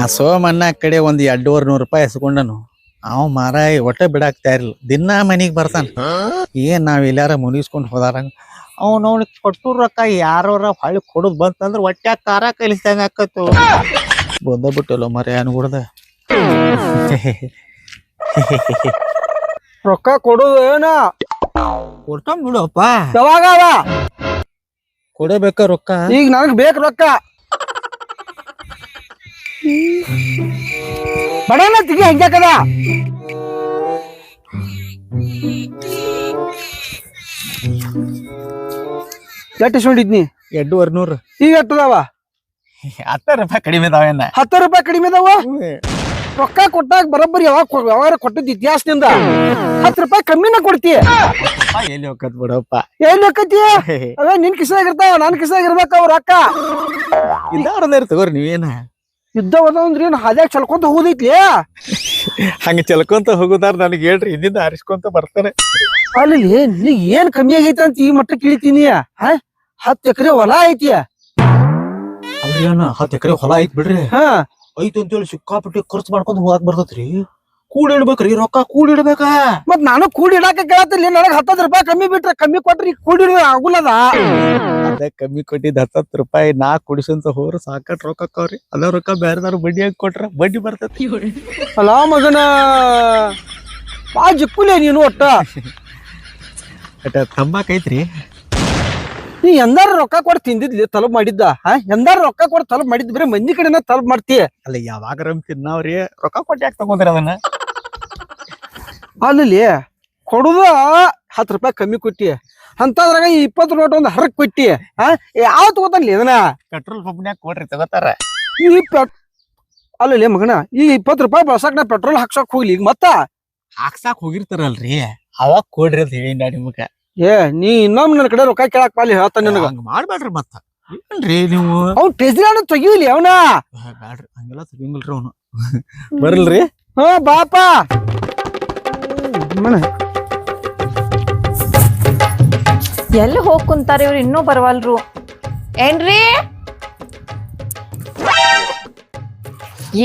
ಆ ಸೋಮಣ್ಣ ಕಡೆ ಒಂದು ಎರಡೂವರೆ ನೂರು ರೂಪಾಯಿ ಎಸ್ಕೊಂಡನು. ಅವ ಮಾರಾಯ ಒಟ್ಟ ಬಿಡಾಕ್ತಾ ಇರ್ಲಿಲ್ಲ. ದಿನಾ ಮನಿಗ್ ಬರ್ತಾನ. ಏನ್ ನಾವ್ ಎಲ್ಲಾರ ಮುನಿಸ್ಕೊಂಡ್ ಹೋದಾರ ಅವ್ನ ಅವ್ನ ಕೊಟ್ಟು ರೊಕ್ಕ ಯಾರೋರ ಹೊಳಿ ಕೊಡುದ್ ಬಂತಂದ್ರ ಹೊಟ್ಯಾಗ ಖಾರ ಕಲಿಸ್ದಂಗ ಆಕತ್ತು? ಬಂದ ಬಿಟ್ಟಲ್ಲ ಮರ ಅನ್ಗುಡ್ದ. ರೊಕ್ಕ ಕೊಡೋದು ಏನ? ಕೊಡ್ತಾನ ಬಿಡಪ್ಪ ಯಾವಾಗ ಕೊಡಬೇಕ ರೊಕ್ಕ? ಈಗ ನನಗ್ ಬೇಕ ರೊಕ್ಕ. ಬಡನ ತಿಗಿ ಹಂಗ್ಯಾಕದ ಎಷ್ಟು ಇಸ್ಕೊಂಡಿದ್ನಿ ಎರಡೂವರೆ ನೂರು. ಈಗ ಎಟ್ಟದವ? ಹತ್ತ ರೂಪಾಯಿ ಕಡಿಮೆ ಇದಾವೇನ ಹತ್ತು ರೂಪಾಯಿ ಕಡಿಮೆ ಅದಾವ? ರೊಕ್ಕ ಕೊಟ್ಟಾಗ ಬರೋಬ್ಬರಿ ಯಾವಾಗ ಕೊ- ಯಾವಾಗ ಕೊಟ್ಟಿದ್ದ ಇತಿಹಾಸದಿಂದ? ಹತ್ತು ರೂಪಾಯಿ ಕಮ್ಮಿನ ಕೊಡ್ತೀಯ ಎಲ್ಲಿ ಹೋಗತ್ ಬಿಡಪ್ಪ. ಏನ್ ಲೆಕ್ಕತಿ ಅದ ನಿನ್ ಕಿಸಾಗಿರ್ತಾವ ನನ್ ಕಿಸಾಗ ಇರ್ಬೇಕ ಅವ್ರ ರೊಕ್ಕ ಇದ್ದವ್ರನ್ನ ತಗೋರಿ ನೀವೇನ. ಇದ್ದ ಅಂದ್ರೆ ಏನು ಹಾದ್ಯಾಗ ಚಲ್ಕೊಂತ ಹೋದೈತ್ಲಿ? ಹಂಗ ಚಲ್ಕೊಂತ ಹೋಗುದಾರ ನನಗೆ ಹೇಳ್ರಿ ಹಿಂದಿಂದ ಹಾರಿಸ್ಕೊಂತ ಬರ್ತಾರೆ. ಅಲ್ಲಿ ನೀ ಏನ್ ಕಮ್ಮಿ ಆಗೈತೆ ಅಂತ ಈ ಮಟ್ಟ ಕೇಳ್ತೀನಿ. ಹಾ? ಹತ್ತು ಎಕರೆ ಹೊಲ ಐತಿ. ಅವ್ರೇನ ಹತ್ತು ಎಕರೆ ಹೊಲ ಐತಿ ಬಿಡ್ರಿ. ಹಾ. ಐತ್ ಅಂತೇಳಿ ಸಿಕ್ಕಾಪಟ್ಟಿ ಖರ್ಚು ಮಾಡ್ಕೊಂಡ್ ಹೋಗಾಕ್ ಬರ್ತೈತ್ರಿ. ಕೂಡಿ ಇಡ್ಬೇಕ್ರಿ ರೊಕ್ಕ ಕೂಡಿ ಇಡ್ಬೇಕ. ಮತ್ ನಾನು ಕೂಡಿ ಇಡಾಕ ಕೇಳತ್ತಿಲ್ಲ ನನಗ್ ಹತ್ತದ್ ರೂಪಾಯಿ ಕಮ್ಮಿ ಬಿಟ್ರೆ ಕಮ್ಮಿ ಕೊಟ್ರಿ ಕೂಡಿ ಇಡುವ ಆಗುಲ್ಲದ ಅದ ಕಮ್ಮಿ ಕೊಟ್ಟಿದ್ ಹತ್ತತ್ತು ರೂಪಾಯಿ ನಾ ಕುಡಿಸಂತ ಹೋರು ಸಾಕಟ್ ರೊಕ್ಕ ಹಾಕವ್ರಿ ಅದ ರೊಕ್ಕ ಬೇರೆದಾರು ಬಡ್ಡಿ ಹಾಕಿ ಕೊಟ್ರ ಬಡ್ಡಿ ಬರ್ತೈತಿ. ಅಲ್ಲ ಮಗನ. ಬಾ ಜಿಕ್ಕುಲೆ ನೀನು ಒಟ್ಟ. ಅಟ ತಂಬಾಕ್ ಐತ್ರಿ. ನೀ ಎಂದಾರ ರೊಕ್ಕ ಕೊಟ್ಟು ತಿಂದಿದ್ಲಿ ತಲುಪ್ ಮಾಡಿದ್ದ? ಹಾ? ಎಂದಾರ ರೊಕ್ಕ ಕೊಟ್ಟು ತಲುಪ್ ಮಾಡಿದ್ ಬರೀ ಮಂದಿ ಕಡೆನ ತಲುಪ್ ಮಾಡ್ತಿ. ಅಲ್ಲ ಯಾವಾಗಾರ ತಿನ್ನಾವ್ರಿ? ರೊಕ್ಕ ಕೊಟ್ಟು ಯಾಕೆ ತಗೊಂಡ್ರಿ ಅದನ್ನ? ಅಲ್ಲಿ ಕೊಡುದ ಹತ್ತು ರೂಪಾಯಿ ಕಮ್ಮಿ ಕೊಟ್ಟಿ. ಅಂತದ್ರಾಗ ಈ ಇಪ್ಪತ್ತು ನೋಟ್ ಒಂದು ಹರಕ್ ಕೊಟ್ಟಿ. ಹಾ ಯಾವ ತಗೋತಾನಲ್ಲಿ ಇದನ್ನ? ಪೆಟ್ರೋಲ್ ಪಂಪ್ನ್ಯಾಗ ಕೊಡ್ರಿ ತಗೋತಾರ. ಈ ಪೆಟ್ ಅಲ್ಲಲ್ಲಿ ಮಗನ ಈ ಇಪ್ಪತ್ತು ರೂಪಾಯಿ ಬಳಸಕ್ ನಾ ಪೆಟ್ರೋಲ್ ಹಾಕ್ಸಕ್ ಹೋಗ್ಲಿ ಈಗ ಮತ್ತ? ಹಾಕ್ಸಾಕ್ ಹೋಗಿರ್ತಾರಲ್ರಿ. ಅವಾಗ ಕೊಡ್ರಿ ಅಂತ ಹೇಳಿ ನಿಮಗ. ಏ ನೀ ಇನ್ನೊಮ್ಮೆ ನನ್ನ ಕಡೆ ರೊಕ್ಕ ಕೇಳಕ್ ಪಾಲಿ ಹೇಳ್ತಾನ ನಿನ್ಗ. ಹಂಗ ಮಾಡ್ಬೇಡ್ರಿ ಮತ್ತ. ಏನ್ರಿ ನೀವು. ಅವ್ನ್ ತೆಗಿಲಿ ಅವನ. ಬ್ಯಾಡ್ರಿ. ಹಂಗೆಲ್ಲ ತೆಗಿಂಗಿಲ್ರಿ ಅವನು. ಬರಲ್ರಿ. ಹಾ ಬಾಪಾ. ಮನ ಎಲ್ಲಿ ಹೋಗ್ ಕುಂತಾರ ಇವ್ರು? ಇನ್ನೂ ಬರವಲ್ರು. ಏನ್ರಿ?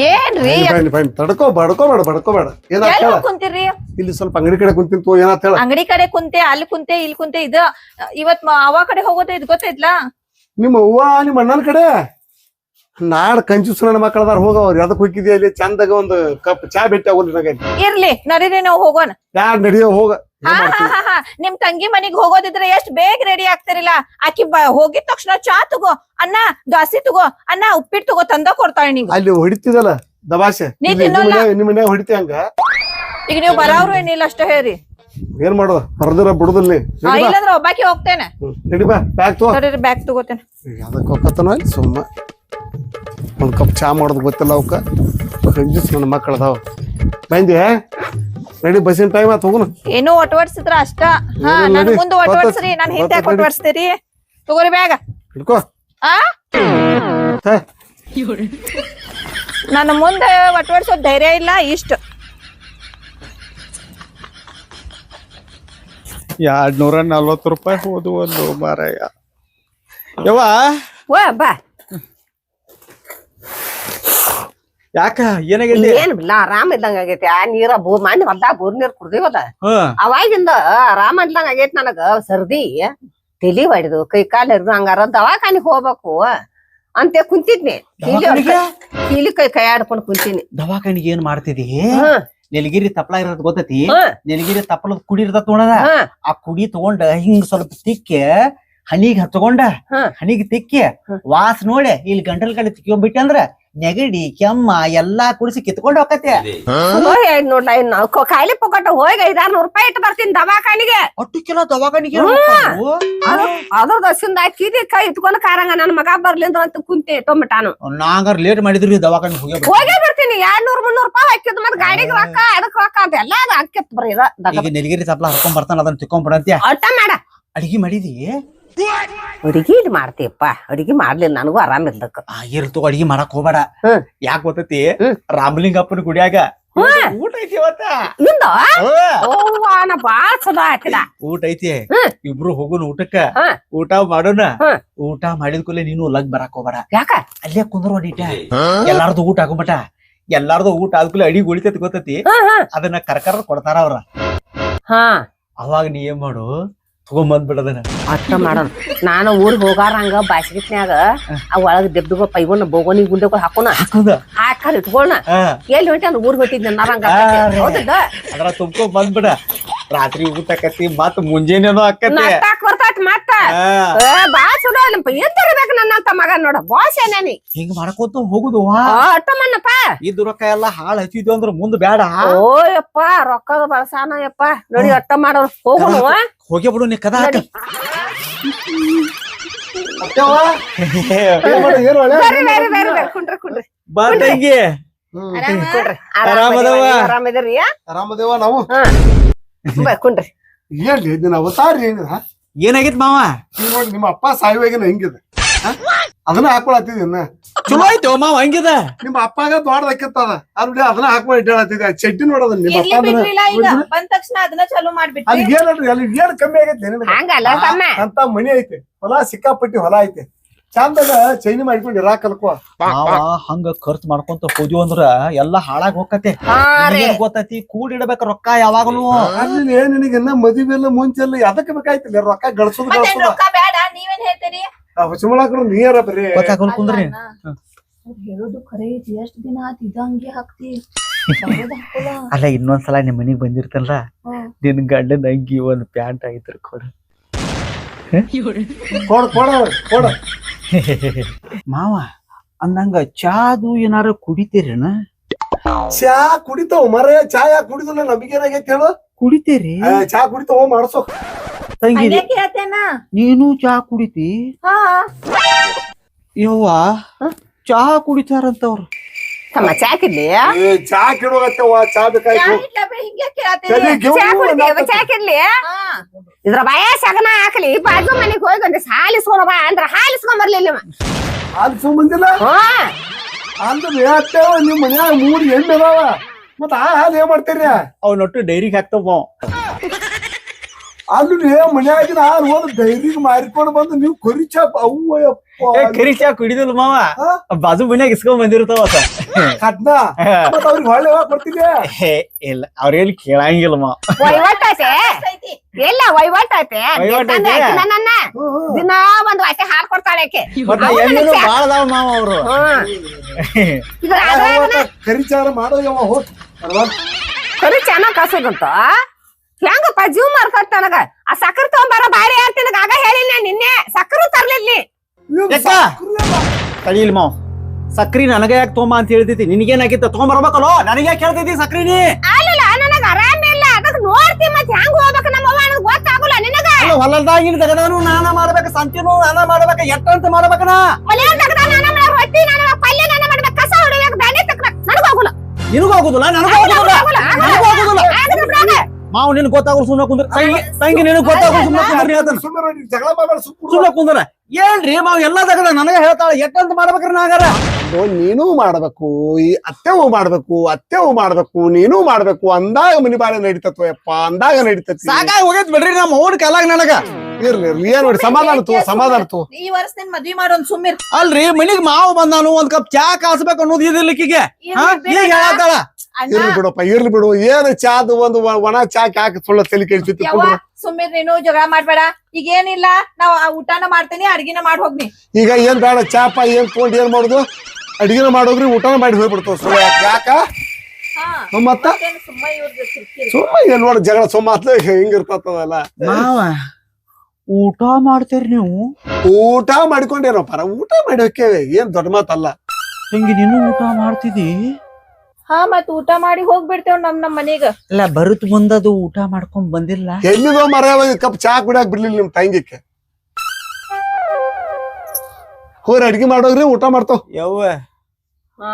ಏನ್ರಿ? ಫೈನ್ ಫೈನ್ ತಡ್ಕೋ ಬಡ್ಕೋಬೇಡ ಬಡ್ಕೋಬೇಡ ಏನಾತ್ ಎಲ್ಲಿ ಹೇಳ ಕುಂತೀರಿ? ಇಲ್ಲಿ ಸ್ವಲ್ಪ ಅಂಗಡಿ ಕಡೆ ಕುಂತಿಂತು ಏನಾತ್ ಹೇಳ? ಅಂಗಡಿ ಕಡೆ ಕುಂತೆ ಅಲ್ಲಿ ಕುಂತೆ ಇಲ್ಲಿ ಕುಂತೆ ಇದು ಇವತ್ ಮ- ಅವ ಕಡೆ ಹೋಗೋದ ಇದು ಗೊತ್ತೈತ್ಲಾ? ನಿಮ್ಮ ಅವ್ವ ನಿಮ್ಮ ಅಣ್ಣನ ಕಡೆ? ನಾಡ್ ಕಂಜೂಸ್ ನನ್ನ ಮಕ್ಕಳದಾರ ಹೋಗ ಅವ್ರು ಯಾವ್ದಕ್ ಹೋಗಿದ್ಯಾ ಅಲ್ಲಿ ಚಂದಾಗ ಒಂದು ಕಪ್ ಚಾ ಭೇಟಿ ಆಗೋಲ್ ನನಗೆ ಇರ್ಲಿ ನಡೀರಿ ನಾವು ಹೋಗೋಣ. ಯಾರ್ ನಡಿಯೋ ಹೋಗ. ನಿಮ್ ತಂಗಿ ಮನಿಗ್ ಹೋಗೋದಿದ್ರೆ ಎಷ್ಟ್ ಬೇಗ ರೆಡಿ ಆಗ್ತಿರಿಲ್ಲ. ಆಕಿ ಹೋಗಿದ ತಕ್ಷಣ ಚಾ ತಗೋ ಅಣ್ಣ ದಾಸಿ ತಗೋ ಅಣ್ಣ ಉಪ್ಪಿಟ್ಟು ತಗೋ ತಂದ ಕೊಡ್ತಾಳೆ ನೀವು ಅಲ್ಲಿ ಹೊಡಿತಿದಲ್ಲ ದಬಾಸೆ. ಮನ್ಯಾಗ- ಹೊಡಿತಿ ಹಂಗ? ಈಗ ನೀವು ಬರೋರು ಏನಿಲ್ಲ ಅಷ್ಟೇ ಹೇರಿ ಏನ್ ಮಾಡೋದು ಹರ್ದಿರ ಬಿಡುದಲ್ಲಿ. ಇಲ್ಲಂದ್ರ ಒಬ್ಬಾಕಿ ಹೋಗ್ತೇನೆ. ಹ್ಮ್, ನಡಿ ಬಾ ಬ್ಯಾಗ್ ತಗೋ. ಸರಿ ಬ್ಯಾಗ್ ತಗೋತೇನೆ. ಅದಕ್ಕೆ ಹೋಗತ್ತನ ಸುಮ್ಮ ಒಂದ್ ಕಪ್ ಚಾ ಮಾಡೋದು ಗೊತ್ತಿಲ್ಲ ಅವಕ್ಕ. ಕಂಜೂಸ್ ನನ್ನ ಮಕ್ಕಳ ಅದಾವ ಬಂದಿ ನಡಿ ಬಸ್ಸಿನ ಟೈಮ್ ಆತ್ ಹೋಗುನು. ಏನೋ ಒಟ್ಟವರ್ಸಿದ್ರ ಅಷ್ಟ. ಹಾ ನನ್. ಮುಂದ ಒಟವಡ್ಸ್ರಿ ನನ್ ಹಿಂದೆ ನಡಿ. ತಗೋರಿ ಬ್ಯಾಗ. ಹಿಡ್ಕೋ. ಆ? ನನ್ನ ಮುಂದೆ ಒಟವಡ್ಸೋ ಧೈರ್ಯ ಇಲ್ಲ ಇಷ್ಟ. ಎರಡ್ ನೂರ ನಲ್ವತ್ತು ರೂಪಾಯಿ ಹೋದು ಒಂದು ಮಾರಾಯ. ಯವ್ವ? ವಾ ಬಾ. ಯಾಕ? ಏನಾಗೈತಿ? ಏನ್ ಇಲ್ಲ ಆರಾಮ ಇದ್ದಂಗ ಆಗೈತಿ. ಆ ನೀರ ಬೂ ಮಣ್ಣಿ ಹೊಲ್ದಾಗ ಬೋರ್ ನೀರ್ ಕುಡ್ದಿವಲ್ಲ ಹ್ಮ್ ಅವಾಗಿಂದ ಆರಾಮ ಇದ್ದಂಗ ಆಗೈತಿ ನನಗ ಸರ್ದಿ ತಲಿ ಹೊಡಿದು ಕೈ ಕಾಲು ಹಿಡ್ದು ಹಂಗಾರ ದವಾಖಾನಿಗ್ ಹೋಗ್ಬೇಕು ಅಂತ ಕುಂತಿದ್ನಿ. ಕೀಲಿ ಕೈ ಕೈ ಆಡ್ಕೊಂಡ್ ಕುಂತೀನಿ. ದವಾಖಾನಿಗೆ ಏನ್ ಮಾಡ್ತಿದಿ? ನೆಲಗಿರಿ ತಪ್ಪಲ ಇರೋದ್ ಗೊತ್ತೈತಿ. ನೆಲಗಿರಿ ತಪ್ಪಲದ ಕುಡಿ ಇರ್ತದ ನೋಡದ ಆ ಕುಡಿ ತಗೊಂಡ ಹಿಂಗ್ ಸ್ವಲ್ಪ ತಿಕ್ಕಿ ಹನಿಗ್ ಹಚ್ಕೊಂಡ ಹನಿಗೆ ತಿಕ್ಕಿ. ವಾಸ್ ನೋಡಿ ಇಲ್ಲಿ ಗಂಟಲ್ ಕಡೆ ತಿಕ್ಕೊಂಡ್ಬಿಟ್ಟೆ ಅಂದ್ರ ನೆಗಡಿ ಕೆಮ್ಮ ಎಲ್ಲಾ ಕುಡಿಸಿ ಕಿತ್ಕೊಂಡು ಹೋಗತ್ತೆ ಹೋಗಿ ನೋಡ್ಲ ಇನ್ನು ಕೊ- ಕಾಯಿಲೆ ಪೊಕಟ ಹೋಗಿ ಐದಾರು ನೂರ್ ರೂಪಾಯಿ ಇಟ್ಟು ಬರ್ತೀನಿ ದವಾಖಾನಿಗೆ. ಕಿಲೋ ದವಾಖಾನಿಗೆ ಅದ್ರ ದಸಿಂದ ಕಿದಿ ಕೈ ಇಟ್ಕೊಂಡು ಕಾರಂಗ ನನ್ನ ಮಗ ಬರ್ಲಿ ಅಂತ ಕುಂತಿ ಟೊಮೆಟಾನು. ನಾಂಗಾರ ಲೇಟ್ ಮಾಡಿದ್ರಿ ದವಾಖಾನಿಗೆ ಹೋಗಿ ಹೋಗೇ ಬರ್ತೀನಿ ಎರಡ್ ನೂರ್ ಮುನ್ನೂರ್ ರೂಪಾಯಿ ಹಾಕಿದ್ ಮತ್ ಗಾಡಿಗೆ ರೊಕ್ಕ ಅದಕ್ಕೆ ರೊಕ್ಕ ಅಂತ ಎಲ್ಲಾ ಅದು ಹಾಕಿತ್ ಬರೀ ಇದ ದಗ ಈಗ ನೆಲಗಿರಿ ತಪ್ಪಲ ಹರ್ಕೊಂಡ್ ಬರ್ತಾನ ಅದನ್ನ ತಿಕ್ಕೊಂಡ್ಬಿಡಂತ್ಯ ಅಟ್ಟ ಮಾಡ. ಅಡಿಗೆ ಮಾಡಿದಿ? ಅಡಿಗೆ ಇಲ್ಲಿ ಮಾಡ್ತೀಯಪ್ಪ. ಅಡಿಗೆ ಮಾಡ್ಲಿಲ್ಲ ನನಗೂ ಆರಾಮ ಇಲ್ದಕ್ಕ ಆ ಇರ್ ತಗೋ ಅಡಿಗೆ ಮಾಡಕ್ ಹೋಗ್ಬೇಡ. ಹ್ಮ್. ಯಾಕ್ ಗೊತ್ತೈತಿ? ರಾಮಲಿಂಗಪ್ಪನ ಗುಡಿಯಾಗ ಊಟ ಐತಿ ಇವತ್ತ? ಇಂದ ಅವ್ವ, ಓವ್ವ ನಾ ಬಾಳ ಚಲೋ ಆಯ್ತಿದ. ಊಟ ಐತಿ. ಹ್ಮ್. ಇಬ್ರು ಹೋಗೋಣ ಊಟಕ್ಕ. ಹಾ. ಊಟ ಮಾಡೋಣ. ಹ್ಮ್. ಊಟ ಮಾಡಿದ ಕೂಡಲೇ ನೀನು ಲಗ್ ಬರಾಕ್ ಹೋಗ್ಬೇಡ. ಯಾಕ? ಅಲ್ಲೇ ಕುಂದ್ರ ಒಂದಿಟ ಎಲ್ಲಾರ್ದು ಊಟ ಹಾಕೊಂಬಟ ಎಲ್ಲಾರ್ದು ಊಟ ಆದ್ಕೂಲೆ ಅಡಿಗೆ ಉಳಿತೈತಿ ಗೊತ್ತೈತಿ. ಹಾ ಹಾ ಅದನ್ನ ಕರ್ಕರ ಕೊಡ್ತಾರ ಅವ್ರ. ಹಾ. ಅವಾಗ ನೀ ಏನ್ ಮಾಡು? ತಗೊಂಬಂದ್ ಬಿಡದನ ಅಷ್ಟ ಮಾಡೋಣ. ನಾನು ಊರಿಗೆ ಹೋಗಾರ ಬಾಸಿಗಿಟ್ನ್ಯಾಗ ಆ ಒಳಗ್ ದೆಬ್ಬಿಗೋ ಪೈಗೋನ ಬೋಗೋನಿ ಗುಂಡೆಗಳು ಹಾಕೋಣ. ಹಾಕುದ? ಹಾಕಲ್ ಇಟ್ಕೊಳ್ಳೋಣ ಹಾ. ಎಲ್ಲಿ ಹೊಂಟಿ ಅಂದ್ರೆ ಊರ್ ಹೊಟ್ಟಿದ್ ನಾರಂಗ ಅದ್ರ ತುಂಬ್ಕೊಂಡ್ ಬಂದ್ಬಿಡ. ರಾತ್ರಿ ಊಟ ಆಕತಿ ಮತ್ ಮುಂಜಾನೆನೂ ಆಕತಿ. ನಟ್ಟಾಕ್ ಬರ್ತಾತ್ ಮತ್ತ. ಏ, ಬಾಳ ಚಲೋ ಅಲ್ಲಪ್ಪ ಎದ್ ಇರ್ಬೇಕು ನನ್ನಂತ ಮಗ ನೋಡ. ಬಾಸ್ ಏನೇನಿ ಹಿಂಗ್ ಮಾಡ್ಕೋತ ಹೋಗುದು ವಾ ಅಟ್ಟ ಮಣ್ಣಪ್ಪ. ಇದ್ ರೊಕ್ಕ ಎಲ್ಲಾ ಹಾಳ್ ಹಚ್ಚಿದ್ವಿ ಅಂದ್ರ ಮುಂದ್ ಬೇಡ ಓ ಯಪ್ಪ ರೊಕ್ಕದ ಬಳಸಾನ ಯಪ್ಪ. ನೋಡಿ ಅಟ್ಟ ಮಾಡೋರು. ಹೋಗೋಣ ಹೋಗಿ ಬಿಡು ನೀ ಕದ ಹಾಕ. ಬೇರೆ ಬೇರೆ ಬೇರೆ ಬೇರೆ ಕುಂಡ್ರಿ ಕುಂಡ್ರಿ. ಬಾ ತಂಗಿ. ಆರಾಮದವ್ವ? ಆರಾಮದಿರಿ ಆರಾಮದೇವ ನಾವು? ಬಾ ಕುಂಡ್ರಿ. ಏನ್ರಿ ನಿನ್ನ ಅವತಾರ ಏನಿದ ಏನಾಗಿತ್ ಮಾವ? ನೀವ್ ನೋಡಿ ನಿಮ್ಮ ಅಪ್ಪ ಸಾಯುವಾಗಿನ ಹೆಂಗಿದೆ ಹ? ಅದನ್ನ ಹಾಕೊಳತ್ತಿದ್ ಇನ್ನ. ಚಲೋ ಆಯ್ತು ಮಾವ ಹಂಗಿದ. ನಿಮ್ಮ ಅಪ್ಪಾಗ ದೊಡ್ಡದಕ್ಕಿತ್ತದ ಅದ್ ಅದನ್ನ ಹಾಕೊಂಡು ಇಟ್ಟಾಳತ್ತಿದ ಚಡ್ಡಿ ನೋಡೋದ ನಿಮ್ಮ ಇರ್ಲಿ ಅಪ್ಪ ಬಿಡ್ಲಿಲ್ಲ ಈಗ ಬಂದ ತಕ್ಷಣ ಅದನ್ನ ಚಾಲೂ ಅಲ್ಲಿ ಮಾಡ್ಬಿಟ್ರಿ ಏನಲ್ರಿ ಅಲ್ಲಿ ಏನ್ ಕಮ್ಮಿ ಆಗೈತೆ ನಿನಗೆ? ಹಂಗಲ್ಲ ತಮ್ಮ. ಅಂತ ಮನಿ ಐತೆ ಹೊಲ ಸಿಕ್ಕಾಪಟ್ಟಿ ಹೊಲ ಐತೆ. ಚಂದಾಗ ಚೈನಿ ಮಾಡ್ಕೊಂಡು ಇರಾಕ್ ಕಲ್ಕೋ. ಮಾವ ಹಂಗ ಖರ್ಚು ಮಾಡ್ಕೊಂತ ಹೋದ್ವಿ ಅಂದ್ರ ಎಲ್ಲಾ ಹಾಳಾಗ್ ಹೋಗತ್ತೆ. ಗೊತ್ತೈತಿ? ಕೂಡಿಡ್ಬೇಕ ರೊಕ್ಕ ಯಾವಾಗ್ಲೂ. ಅಲ್ಲಿ ಏನ್ ನಿನಗೆ ಇನ್ನ ಮದುವೆ ಎಲ್ಲ ಮುಂಚೆಲ್ಲ ಅದಕ್ಕೆ ಬೇಕಾಯ್ತಿಲ್ಲ? ರೊಕ್ಕ ಗಳಿಸೋದು ಗಳಿಸೋದು? ಬೇಡ ನೀವೇನ್ ಹೇಳ್ತೀರಿ? ಹುಚ್ಚಮಳಾಕ್ರು ನೀರ ಬರೀ ಗೊತ್ತಾಗಲ್ ಕುಂದ್ರಿ. ಹೇಳೋದು ಖರೆ ಐತಿ. ಎಷ್ಟ್ ದಿನ ಆತ್ ಇದ ಹಂಗೆ ಹಾಕ್ತಿ. ಅಲ್ಲ ಇನ್ನೊಂದ್ಸಲ ನಿಮ್ ಮನಿಗ್ ಬಂದಿರ್ತಲ್ಲ. ನಿನ್ ಗಂಡನ ಅಂಗಿ ಒಂದ್ ಪ್ಯಾಂಟ್ ಆಗಿದ್ರ ಕೊಡು. ಕೊಡ ಕೊಡ ಕೊಡ. ಮಾವ ಅಂದಂಗ ಚಾದು ಏನಾರ ಕುಡಿತೀರೇನ? ಚಾ ಕುಡಿತಾವ ಮರ ಚಾ ಯಾಕೆ ಕುಡಿದಿಲ್ಲ ನಮಗೇನಾಗೈತೆ ಹೇಳು. ಕುಡಿತೀರಿ? ಚಾ ಕುಡಿತಾವ ಮಾಡ್ಸೋ. ತಂಗಿ ನೀನು ಚಾ ಕುಡಿತಿ? ಹಾ. ಯವ್ವ ಚಾ ಕುಡಿತಾರಂತವ್ರು. ತಮ್ಮ ಚಾಕಿಡ್ಲಿ ಏ, ಚಾ ಕೆಡೋಗತ್ತವ ಚಾ ಬೇಕಾಯ್ತು ಇಟ್ಲ ಬೇ ಹಿಂಗ್ಯಾಕ್ ಹೇಳ್ತೀರಿ? ತಲೆ ಗೆವ್ವು ಚಾ ಕುಡಿತೀವಿ ಹಾ. ಇದ್ರ ಭಯ ಸಗನ ಹಾಕ್ಲಿ ಬಾಜು ಮನೆಗೆ ಹೋಗಿ ಒಂದ್ ಹಾಲಿಸ್ಕೊಂಡ್ ಬಾ ಅಂದ್ರ ಹಾಲಿಸ್ಕೊಂಡ್ ಬರ್ಲಿಲ್ಲ ಇವ. ಹಾಲು ಸುಮ್ಮಂದಿಲ್ಲ ಹಾ. ಅಂದ್ರೆ ಅತ್ತೇವ ನಿಮ್ ಮನ್ಯಾಗ ಮೂರ್ ಎಣ್ಣೆ ಅದಾವ. ಮತ್ತ ಆ ಹಾಲು ಏನ್ ಮಾಡ್ತೀರಿ? ಅವ್ನೊಟ್ಟು ಡೈರಿಗೆ ಹಾಕ್ತವ ಅಲ್ಲಿ ಮನ್ಯಾಗಿನ ಹಾಲು ಹೋದ್ ಡೈರಿಗೆ ಮಾರಿಕೊಂಡು ಬಂದು ನೀವು ಕೊರಿಚಪ್ಪ ಚಾ ಅವ್ವಯ್ಯಪ್ಪ ಕರಿ ಮಾವ. ಬಾಜು ಮನ್ಯಾಗ ಇಸ್ಕೊಂಡ್ ಬಂದಿರ್ತಾವ ಅವ್ರ ಎಲ್ಲಿ ಅವ್ರಿಗೆ ಹೊಳ್ಳೆ ಯಾವಾಗ ಕೊಡ್ತೀನಿ ಇಲ್ಲ ಅವ್ರೇನ್ ಕೇಳಂಗಿಲ್ಲ ಮಾವ. ವಹಿವಾಟೈತೆ. ಎಲ್ಲ ವಹಿವಾಟೈತೆ? ನನ್ನ ದಿನ ಒಂದ್ ವಾಟೆ ಹಾಲ್ ಕೊಡ್ತಾಳೆ ಆಕೆ. ಮತ್ತೆ ಎಣ್ಣೆನು ಬಾಳ ಅದಾವ ಮಾವ ಅವ್ರು. ಹ್ಮ್. ಅದ್ರಾಗನ ಕರಿಚಾರ ಮಾಡೋ ಯಾವ ಹೋಗ್. ಕರಿ ಚೆನ್ನಾಗ್ ಕಸದಂತ ಹೆಂಗಪ್ಪ ಜೀವ ಮಾರ್ಕಟ್ ನನಗ ಆ ಸಕ್ಕರೆ ತಗೊಂಬಾರ ಬಾರಿ ಹೇಳ್ತೀನಿ ಆಗ ಹೇಳಿಲ್ಲ ನಿನ್ನೆ. ಸಕ್ಕರೆ ತರ್ಲಿಲ್ಲ? ಮಾವ್. ಸಕ್ರಿ ನನಗ ಯಾಕೆ ತೊಂಬ ಅಂತ ಹೇಳ್ತೈತಿ ನಿನಗೇನಾಗಿತ್ತ? ತೊಗೊಂಬರ್ಬೇಕಲ್ಲೋ ನನಗೆ ಯಾಕೆ ಹೇಳ್ತೈತಿ ಸಕ್ರಿನಿ? ಅಲ್ಲಲ್ಲ ನನಗ ಅದಕ್ಕೆ ನೋಡ್ತಿ ಮತ್ತೆ ಹೆಂಗ್ ಹೋಗ್ಬೇಕು ನಮ್ಮ ಅವ್ವ ನನಗ್ ಗೊತ್ತಾಗಲ್ಲ ನಿನಗ? ಅಲ್ಲ ಹೊಲದಾಗಿನ ತಗದಾನು ನಾನ ಮಾಡ್ಬೇಕ ಸಂತಿನೂ ನಾನ ಮಾಡ್ಬೇಕ ಎಟ್ಟಂತ ಮಾಡ್ಬೇಕನ? ಒಲೆ ತೆಗ್ದ ನಾನ ಮಾಡ ರೊಟ್ಟಿ ನಾನ ಪಲ್ಯ ನಾನ ಮಾಡ್ಬೇಕು ಕಸ ಹೊಡಿಬೇಕು ಬ್ಯಾನೆ ತಕ್ಬೇಕು. ನನಗೆ ಹೋಗಲ್ಲ ನಿನಗೂ ಆಗುದಿಲ್ಲ? ನನಗೂ ಆಗುದಿಲ್ಲ? ನನಗೂ ಆಗುದಿಲ್ಲ. ಮಾವ್ ನಿನ್ ಗೊತ್ತಾಗಲ್ಲ ಸುಮ್ಮನೆ ಕುಂದ್ರ. ತಂಗಿ ತಂಗಿ ಗೊತ್ತಾಗ ಗೊತ್ತಾಗಲ್ಲ ಸುಮ್ಮನೆ ಕುಂದ್ರ ಹೇಳ್ತಾನ. ಸುಮ್ಮನೆ ಜಗಳ ಮಾಡ್ಬೇಡ ಸುಮ್ಮನೆ ಸುಮ್ಮನೆ ಕುಂದ್ರ. ಏನ್ರಿ ಮಾವ್? ಎಲ್ಲಾ ತಗದ ನನಗ ಹೇಳ್ತಾಳ. ಎಟ್ಟಂತ ಮಾಡ್ಬೇಕ್ರಿ ನಾಗಾರ ನೀನು ಮಾಡ್ಬೇಕು ಈ ಅತ್ತೆವು ಮಾಡ್ಬೇಕು ಅತ್ತೆವು ಮಾಡ್ಬೇಕು ನೀನು ಮಾಡ್ಬೇಕು ಅಂದಾಗ ಮನಿ ಬಾಳೆ ನಡೀತತ್ವ ಯಪ್ಪ ಅಂದಾಗ ನಡೀತತಿ. ಸಾಕಾಗಿ ಹೋಗೈತ್ ಬಿಡ್ರಿ ನಮ್ಮ ಅವ್ನ ಕಾಲಾಗ ನನಗ. ಇರ್ಲಿ ಇರ್ಲಿ ಏನ್ ನೋಡಿ ಸಮಾಧಾನ ತೋ ಸಮಾಧಾನ ತೋ. ಈ ವರ್ಷ ನಿನ್ ಮದ್ವಿ ಮಾಡೋನ್ ಸುಮ್ಮಿರ್ ಅಲ್ರಿ ಮನಿಗ್ ಮಾವು ಬಂದಾನು ಒಂದ್ ಕಪ್ ಚಾ ಕಾಸ್ಬೇಕು ಅನ್ನೋದು ಇದಿರ್ಲಿಕ್ಕಿಗೆ. ಹಾ? ಈಗ ಹೇಳತ್ತಾಳ? ಇರ್ಲಿ ಬಿಡಪ್ಪ ಇರ್ಲಿ ಬಿಡು. ಏನ್ ಚಾದ್ ಒಂದು ಒಣ ಚಾ ಹಾಕಿ ಸುಳ್ಳ ತಲೆ ಕೆಡ್ಸಿತ್ತು ಸುಮ್ಮನೆ ನೀನು ಜಗಳ ಮಾಡ್ಬೇಡ. ಈಗ ಏನಿಲ್ಲ ನಾವ್ ಆ ಊಟನ ಮಾಡ್ತೀನಿ ಅಡ್ಗಿನ ಮಾಡಿ ಹೋಗ್ನಿ. ಈಗ ಏನ್ ಬೇಡ ಚಾಪ ಏನ್ ತಗೊಂಡ್ ಏನ್ ಮಾಡುದು? ಅಡಿಗೆನ ಮಾಡೋಗ್ರಿ ಊಟನ ಮಾಡಿ ಹೋಗ್ಬಿಡ್ತಾವ ಸುಳ್ಳ ಯಾಕ? ಮತ್ತ ಸುಮ್ಮ ಏನ್ ನೋಡ ಜಗಳ ಸುಮ್ಮ ಹಿಂಗಿರ್ತಾವಲ್ಲ ಹಿಂಗಿರ್ತದಲ್ಲ ಮಾವ ಊಟ ಮಾಡ್ತೀರಿ ನೀವು? ಊಟ ಮಾಡ್ಕೊಂಡೇನಪ್ಪ ಊಟ ಮಾಡಿ ಹೋಕ್ಕೇವೆ. ಏನ್ ದೊಡ್ಡ ಮಾತಲ್ಲ. ಹಿಂಗೆ ನೀನು ಊಟ ಮಾಡ್ತಿದಿ? ಹಾ ಮತ್ ಊಟ ಮಾಡಿ ಹೋಗ್ಬಿಡ್ತೇವ್ ನಮ್ ನಮ್ ಮನೆಗ. ಇಲ್ಲ ಬರುತ್ ಮುಂದದು ಊಟ ಮಾಡ್ಕೊಂಡ್ ಬಂದಿಲ್ಲ ಎಲ್ಲಿಗೋ ಮರ ಕಪ್ ಚಾ ಕುಡಿಯಾಕ ಬಿಡ್ಲಿಲ್ಲ ನಿಮ್ ತಂಗಿಕ್ಕೆ ಹೋರ್ ಅಡ್ಗೆ ಮಾಡೋಗ್ರಿ ಊಟ ಮಾಡ್ತಾವ್. ಯವ್ವ ಹಾ?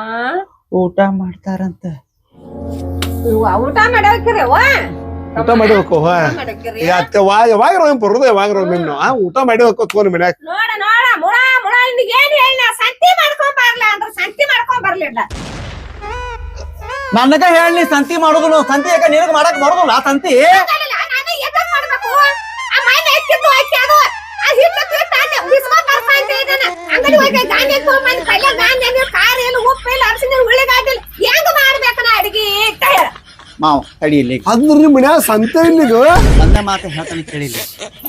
ಊಟ ಮಾಡ್ತಾರಂತ. ಇವ್ವ, ಊಟ ಮಾಡಬೇಕ್ರಿ ಅವ್ವ ಊಟ ಮಾಡಿ ಹೋಗೋ ಅತ್ತೆ ವಾ ನಿಮ್ ಬರುದ ಯಾವಾಗ ನಿಮ್ ಆ ಊಟ ಮಾಡಿ ಹೋಗೋ ತಗೊಂಡ್ ಮನ್ಯಾಗ. ನೋಡ ನೋಡ ಮುಳ ಮುಳ ನಿನಗೆ ಏನ್ ಹೇಳಿ ಸಂತಿ ಮಾಡ್ಕೊಂಡ್ ಬರ್ಲ ಅಂದ್ರ ಸಂತಿ ಮಾಡ್ಕೊಂಡ್ ಬರ್ಲಿಲ್ಲ. ನನಗ ಹೇಳಿ ಸಂತಿ ಮಾಡುದು ಸಂತಿ ಯಾಕ ನಿನಗ ಮಾಡಕ್ ಬರುದಿಲ್ಲ ಸಂತಿ? ಆ ಹೇಳ. ಮಾವ್ ಇಲ್ಲಿ. ಅದ್ರ ನಿಮ್ ಮನ್ಯಾಗ ಸಂತೆ ಇಲ್ಲಿಗ ಮಾತ ಹೇಳ್ತಾನೆ ಕೇಳಿಲ್ಲ.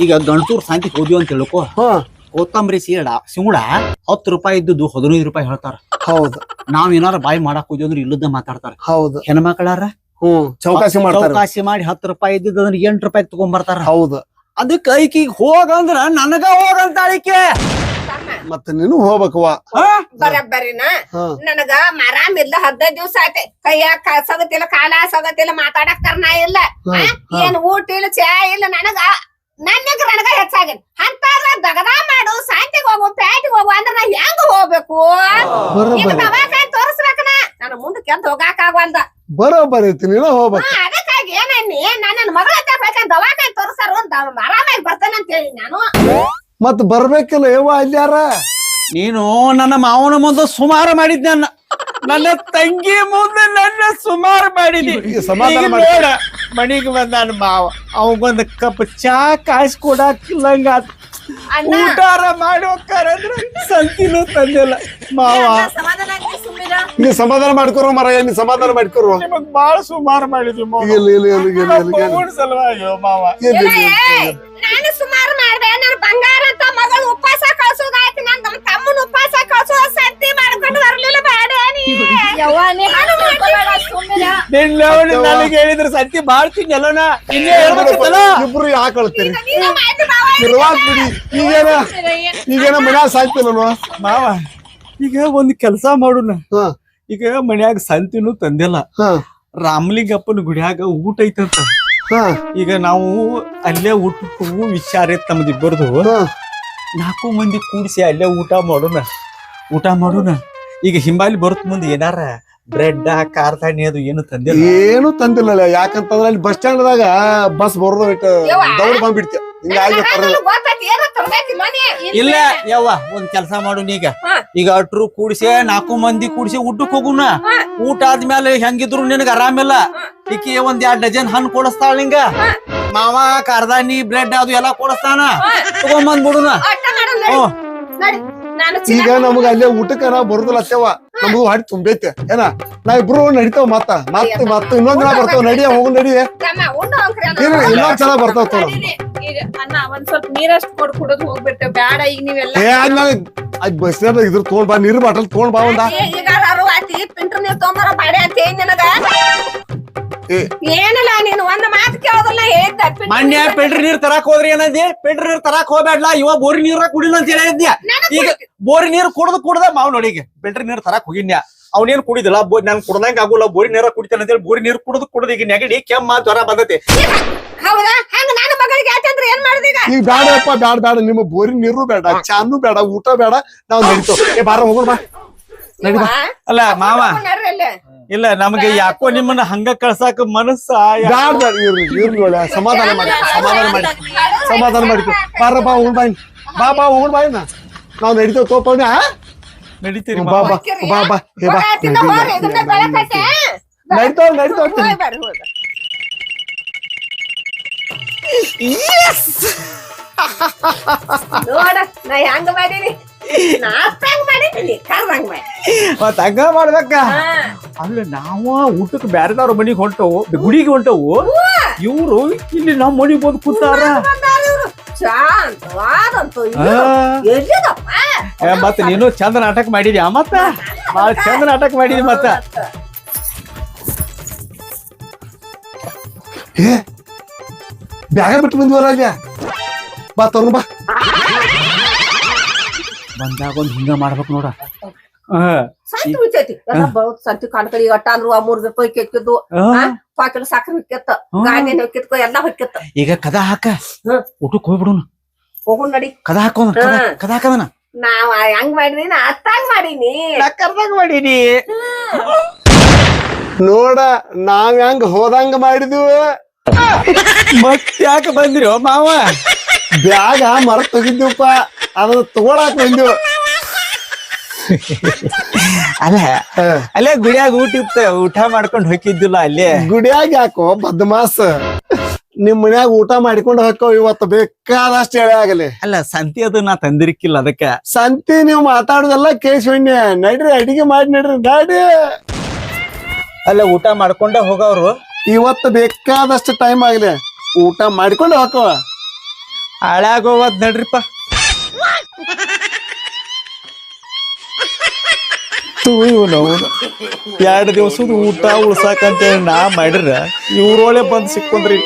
ಈಗ ಗಂಟೂರ್ ಸಂತಿ ಹೋದ್ವಿ ಅಂತ ತಿಳ್ಕೊ. ಹಾ. ಕೊತ್ತಂಬರಿ ಸೀಡ ಸಿಂಗುಳ ಹತ್ತು ರೂಪಾಯಿ ಇದ್ದುದು ಹದಿನೈದು ರೂಪಾಯಿ ಹೇಳ್ತಾರ. ಹೌದು. ನಾವ್ ಏನಾರ ಬಾಯಿ ಮಾಡಕ್ ಹೋದ್ವಿ ಅಂದ್ರೆ ಇಲ್ಲದ ಮಾತಾಡ್ತಾರ. ಹೌದು. ಹೆಣ್ಮಕ್ಳಾರ? ಹ್ಮ್ ಚೌಕಾಸಿ ಮಾಡ್ತಾರೆ. ಚೌಕಾಸಿ ಮಾಡಿ ಹತ್ತು ರೂಪಾಯಿ ಇದ್ದಿದ್ದು ಅಂದ್ರೆ ಎಂಟು ರೂಪಾಯಿ ತಗೊಂಡ್ ಬರ್ತಾರ ಹೌದು. ಅದಕ್ಕ ಐಕಿಗ್ ಹೋಗಂದ್ರ ನನಗ ಹೋಗಂತ ಐಕೆ ಮತ್ತ ನೀನು ಹೋಗ್ಬೇಕವ್ವ. ಬರಬ್ಬರಿನ? ನನಗ ಮರಾಮ್ ಇಲ್ಲ ಹದಿನೈದು ದಿವಸ ಆಯ್ತೆ. ಕೈಯ ಸಗತಿಲ್ಲ ಕಾಲ ಸಗತಿಲ್ಲ ಮಾತಾಡಕ್ ಕರ್ನ ಇಲ್ಲ? ಏನ್ ಊಟ ಇಲ್ಲ ಚಾ ಇಲ್ಲ ನನಗ ನನ್ನಗ ನನಗ ಹೆಚ್ಚಾಗಿನ್ ಅಂತಾದ್ರ ದಗದ ಮಾಡು ಶಾಂತಿಗ್ ಹೋಗು ಪ್ಯಾಟಿಗೆ ಹೋಗು ಅಂದ್ರ ನಾ ಹೆಂಗ ಹೋಗ್ಬೇಕು? ಈಗ ದವಾಖಾನೆ ತೋರಿಸ್ಬೇಕನ? ನಾನು ಮುಂದೆ ಕೆಂದ ಹೋಗಾಕ ಆಗವಲ್ದ ಬರೋಬ್ಬರಿ ಐತಿ ನೀನು ಹೋಗ್ಬೇಕು. ಅದಕ್ಕಾಗಿ ಏನನ್ನಿ? ನಾನು ನನ್ನ ಮಗಳ ಹತ್ರ ಬೇಕಂತ ದವಾಖಾನೆ ತೋರಿಸಾರು ಅಂತ ಆರಾಮಾಗಿ ಬರ್ತಾನೆ ಅಂತ ಹೇಳಿ ನಾನು. ಮತ್ ಬರ್ಬೇಕಿಲ್ಲ ಯಾವ ಅಲ್ಲಿ ಯಾರ ನೀನು ನನ್ನ ಮಾವನ ಮುಂದೆ ಸುಮಾರು ಮಾಡಿದ್ದೆ. ನನ್ನ ನನ್ನ ತಂಗಿ ಮುಂದೆ ನನ್ನ ಸುಮಾರು ಮಾಡಿದಿ. ಈಗ ಸಮಾಧಾನ ಈಗ ಮಾಡಿ ನೋಡ ಮನಿಗೆ ಬಂದ ನನ್ನ ಮಾವ. ಅವಂಗೊಂದ್ ಕಪ್ ಚಾ ಕಾಯಿಸ್ ಕೊಡಾಕಿಲ್ಲಂಗ ಅಣ್ಣ. ಊಟಾರ ಮಾಡಿ ಹೋಗ್ತಾರಂದ್ರ ಸಂತಿನೂ ತಂದಿಲ್ಲ. ಮಾವ. ಸಮಾಧಾನ ಆಗಿ ಸುಮ್ಮಿರ ನೀ ಸಮಾಧಾನ ಮಾಡ್ಕೊರೋ ಮರ ನೀ ಸಮಾಧಾನ ಮಾಡ್ಕೊರೋ. ನಿಮಗ್ ಬಾಳ ಸುಮಾರು ಮಾಡಿದ್ವಿ ಮಾವ. ಇಲ್ಲ ಇಲ್ಲ ಇಲ್ಲ ಇಲ್ಲ ಇಲ್ಲ ಇಲ್ಲ. ಸಲುವಾಗಿ ಮಾವ. ಇಲ್ಲ ಇಲ್ಲ, ಇಲ್ಲ ಇಲ್ಲ. ನಾನು ಸುಮಾರು ಮಾಡ್ದೆ ನಾನು ಬಂಗಾರ ಅಂತ ಮಗಳು ಉಪವಾಸ ಕಳ್ಸೋದಾಯ್ತು ನನ್ ನಮ್ಮ ತಮ್ಮನ ಉಪವಾಸ ಕಳ್ಸೋ ಸಂತಿ ಮಾಡ್ಕೊಂಡು ಬರ್ಲಿಲ್ಲ ಬೇಡ ನೀ ಯವ್ವ ನೀ ಹಣ್ಣು ಮಾಡ್ಕೋಬೇಡ ಸುಮ್ಮಿರ ನಿನ್ನ ನನಗೆ ಹೇಳಿದ್ರೆ ಸತ್ಯ ಮಾಡ್ತೀನಿ ಎಲ್ಲನ ಇನ್ನೇ ಹೇಳ್ಬೇಕಿತ್ತಲ್ಲ? ಇಬ್ರು ಯಾಕೆ ಕಳ್ತೀರಿ ನೀನು ಇರುವಾಗ್ ಬಿಡಿ. ಈಗೇನ ಈಗೇನ ಮನ್ಯಾಗ ಸಾಯ್ತಿಲ್ಲ ಮಾವ ಈಗ ಒಂದ್ ಕೆಲ್ಸ ಮಾಡುನ. ಹಾ. ಈಗ ಮನ್ಯಾಗ ಸಂತಿನೂ ತಂದಿಲ್ಲ. ಹಾ. ರಾಮಲಿಂಗಪ್ಪನ ಗುಡಿಯಾಗ ಊಟ ಐತಂತ. ಹಾ. ಈಗ ನಾವು ಅಲ್ಲೇ ಊಟಕ್ಕೂ ವಿಚಾರ ಐತ್ ನಮ್ದಿಬ್ಬರದು. ಹಾ. ನಾಲ್ಕು ಮಂದಿ ಕೂಡಿಸಿ ಅಲ್ಲೇ ಊಟ ಮಾಡೋಣ. ಊಟ ಮಾಡೋಣ. ಈಗ ಹಿಂಬಾಲಿ ಬರುತ್ತ ಮುಂದೆ ಏನಾರ ಬ್ರೆಡ್ ಕಾರ್ತಾಣಿ ಅದು ಏನು ತಂದಿಲ್ಲ? ಏನು ತಂದಿಲ್ಲ ಯಾಕಂತಂದ್ರೆ ಅಲ್ಲಿ ಬಸ್ ಸ್ಟ್ಯಾಂಡ್ ದಾಗ ಬಸ್ ಬರೋದು. ದೌಡ್ ಬಂದ್ಬಿಡ್ತೀಯ ಹಿಂಗಾಗಿ ತರ್ಬೇಕಿಲ್ಲ ಇಲ್ಲ. ಯವ್ವ ಒಂದ್ ಕೆಲ್ಸ ಮಾಡು ಈಗ ಈಗ ಅಟ್ರು ಕೂಡಿಸಿ ನಾಲ್ಕು ಮಂದಿ ಕೂಡಿಸಿ ಊಟಕ್ಕೆ ಹೋಗುಣ ಊಟ ಆದ್ಮೇಲೆ ಹೆಂಗಿದ್ರು ನಿನಗ ಆರಾಮಿಲ್ಲ. ಈಕಿ ಒಂದ್ ಎರಡ್ ಡಜನ್ ಹಣ್ಣು ಕೊಡಿಸ್ತಾಳ ನಿಂಗ. ಮಾವ ಕಾರ್ದಾನಿ ಬ್ರೆಡ್ ಅದು ಎಲ್ಲಾ ಕೊಡಿಸ್ತಾನ. ತಗೊಂಬಂದ್ ಹ್ಮ್. ನಾನು ಈಗ ನಮಗ ಅಲ್ಲೇ ಊಟಕ್ಕ ನಾವ್ ಬರುದಿಲ್ಲ ಅತ್ತೇವ ನಮಗೂ ಹಾಡಿ ತುಂಬೈತೆ. ಏನ? ನಾ ಇಬ್ರು ನಡಿತಾವ ಮತ್ತ ಮತ್ತ ಮತ್ತ ಇನ್ನೊಂದ್ ದಿನ ಬರ್ತಾವ. ನಡಿಯ ಹೋಗು ನಡಿ. ಇನ್ನೊಂದ್ ಸಲ ಬರ್ತಾವ ತೋರ ಈಗ ಅಣ್ಣ ಒಂದ್ ಸ್ವಲ್ಪ ನೀರಷ್ಟು ಕೊಡ್ ಕುಡಿದು ಹೋಗ್ಬಿಡ್ತೇವೆ ಬ್ಯಾಡ ಈಗ ನೀವೆಲ್ಲ ಏ ಅದ್ ನಾವ್ ಅದ್ ಬಸ್ ಸ್ಟ್ಯಾಂಡ್ ಇದ್ರ ತಗೊಂಡ್ ಬಾ ನೀರ್ ಬಾಟಲ್ ತಗೊಂಡ್ ಬಾ ಒಂದ. ಈಗ ಪಿಂಟ್ರ್ ನೀರ್ ತೊಂಬರ ಬಾಡೆ ಅಂತ ಏನ್ ನಿನಗ. ಏನಿಲ್ಲ ನೀನು ಒಂದ್ ಮಾತು ಕೇಳೋದಿಲ್ಲ ಹೇಳ್ದ ಮೊನ್ನೆ ಪೆಟ್ರಿ ನೀರ್ ತರಾಕ್ ಹೋದ್ರಿ ಏನಂದಿ? ಪಿಲ್ಟರ್ ನೀರ್ ತರಾಕ್ ಹೋಗ್ಬೇಡ್ಲ? ಇವ ಬೋರಿ ನೀರ ಕುಡಿಲ್ಲ ಅಂತ ಹೇಳಿದ್ಯ ಈಗ ಬೋರಿ ನೀರ್ ಕುಡ್ದು ಕುಡ್ದ ಮಾವ್ ನೋಡಿ ಈಗ ನೀರ್ ತರಾಕ್ ಹೋಗಿನ್ಯ? ಅವನೇನ್ ಕುಡಿದಿಲ್ಲ? ಬೋ ನಾನ್ ಕುಡ್ದಂಗ ಆಗುಲ್ಲ. ಬೋರಿ ನೀರ ಕುಡಿತೇನೆ ಅಂತೇಳಿ ಬೋರಿ ನೀರ್ ಕುಡ್ದು ಕುಡ್ದು ಈಗ ನೆಗಡಿ ಕೆಮ್ಮ ಜ್ವರ ಬಂದತಿ. ಹೌದಾ? ಹಂಗ ನನ್ನ ಮಗಳಿಗೆ ಯಾಕಂದ್ರೆ ಏನ್ ಮಾಡಿದೀಗ ಈಗ? ಬ್ಯಾಡಪ್ಪ ಬ್ಯಾಡ ಬ್ಯಾಡ ನಿಮ್ಮ ಬೋರಿ ನೀರು ಬೇಡ ಚಾನು ಬೇಡ ಊಟ ಬೇಡ. ನಾವ್ ಏ ಬಾರ ಹೋಗೋಣ ಬಾ. ನಡಿ ಬಾ. ಅಲ್ಲ ಮಾವ. ನಡ್ರಿ ಅಲ್ಲಿ. ಇಲ್ಲ ನಮಗೆ ಯಾಕೋ ನಿಮ್ಮನ್ನ ಹಂಗ ಕಳ್ಸಾಕ ಮನಸ್ಸ ಸಮಾಧಾನ ಮಾಡಿ ಸಮಾಧಾನ ಮಾಡಿ ಸಮಾಧಾನ ಮಾಡಿ ಬಾರ ಬಾ ಹೋಗೋಣ ಬಾಯ್. ಬಾ ಬಾ ಹೋಗೋಣ ಬಾ ಇನ್ನ ನಾವ್ ನಡಿತೇವ್ ತೋಪಣ್ಣ ನಡೀತೀರಿ ಬಾ. ಬಾ ಬಾ ಬಾ ಹೇ ಬಾ. ನಡಿತಾವ್ ನಡಿತಾವ್. ನೋಡ ನಾ ಹೆಂಗ ಮಾಡೀನಿ ನಾ ಹೆಂಗ್ ಮಾಡ್ಬೇಕ. ಅಲ್ಲ ನಾವ ಊಟಕ್ಕೆ ಬ್ಯಾರೆದವ್ರ ಮನಿಗೆ ಹೊಂಟವು ಗುಡಿಗೆ ಹೊಂಟವು. ಇವ್ರು ಇಲ್ಲಿ ನಮ್ಮ ಮನಿಗೆ ಬಂದ್ ಕೂತಾರ. ಮತ್ತ ನೀನು ಚಂದ ನಾಟಕ ಮಾಡಿದ್ಯಾ ಮತ್ತ? ಬಾಳ ಚಂದ ನಾಟಕ ಮಾಡಿದಿ ಮತ್ತ. ಬ್ಯಾಗ ಬಿಟ್ಟು ಬಂದ್ವಲ್ಲ ಬಾ ತಗೊಂಡ್ ಬಾ. ಬಂದಾಗ ಒಂದ್ ಹಿಂಗ ಮಾಡ್ಬೇಕು ನೋಡ. ಆ, ಸಂತಿ ಉಳಿತೈತಿ ಎಲ್ಲ ಬರೋದ್ ಸಂತಿ ಕಾಲ ಕಡೆ ಅಟ್ಟ ಅಂದ್ರು ಆ ಮೂರ್ ರೂಪಾಯಿ ಕೆಕ್ಕಿದ್ದು ಪಾಕಿಲ್ ಸಾಕ್ರಿ ಹೊಕ್ಕಿತ್ತ ಗಾಡಿ ಹೊಕ್ಕಿತ್ಕೋ ಎಲ್ಲ ಹೊಕ್ಕಿತ್ತ ಈಗ ಕದ ಹಾಕ. ಊಟಕ್ ಹೋಗ್ಬಿಡುನು ಹೋಗೋಣ ನಡಿ. ಕದ ಹಾಕೋಣ ಕದ ಹಾಕದನ. ನಾವ್ ಹೆಂಗ್ ಮಾಡಿನಿ ನಾ ಅತ್ತಾಗ ಮಾಡೀನಿ. ಕರ್ದಾಗ ಮಾಡೀನಿ. ನೋಡ ನಾವ್ ಹೆಂಗ್ ಹೋದಂಗ ಮಾಡಿದ್ವು? ಮತ್ ಯಾಕೆ ಬಂದಿರೋ ಮಾವ? ಬ್ಯಾಗ ಮರ ತೆಗಿದ್ವಿಪ್ಪ ಅದನ್ನ ತಗೊಳಕ್ ಬಂದೆವು ಅಲ್ಲ. ಅಲ್ಲೇ ಗುಡಿಯಾಗ ಊಟ ಇತ್ತ ಊಟ ಮಾಡ್ಕೊಂಡು ಹೋಗಿದ್ದಿಲ್ಲ ಅಲ್ಲೇ? ಗುಡಿಯಾಗ ಯಾಕೋ ಬದ್ಮಾಸ್. ನಿಮ್ ಮನ್ಯಾಗ ಊಟ ಮಾಡಿಕೊಂಡು ಹೋಗೋ ಇವತ್ತು ಬೇಕಾದಷ್ಟು ಹೇಳಿ ಆಗಲಿ. ಅಲ್ಲ ಸಂತಿ ಅದು ನಾ ಅದಕ್ಕೆ ಅದಕ್ಕ. ಸಂತಿ ನೀವು ಮಾತಾಡುದಲ್ಲ ಕೇಶವಣ್ಯ ನಡ್ರಿ ಅಡಿಗೆ ಮಾಡಿ ನಡ್ರಿ ಗಾಡಿ ಅಲ್ಲ ಊಟ ಮಾಡ್ಕೊಂಡ ಹೋಗವ್ರು. ಇವತ್ತು ಬೇಕಾದಷ್ಟು ಟೈಮ್ ಆಗಲಿ. ಊಟ ಮಾಡಿಕೊಂಡು ಹಾಕೋ ಹಾಳಾಗೋವದ್ ನಡ್ರಿಪ್ಪ. ಎರಡು ದಿವಸದ ಊಟ ಉಳ್ಸಾಕಂತೇಳಿ ನಾ ಮಾಡಿರ ಇವ್ರೊಳೆ ಬಂದು ಸಿಕ್ಕೊಂಡ್ರಿ.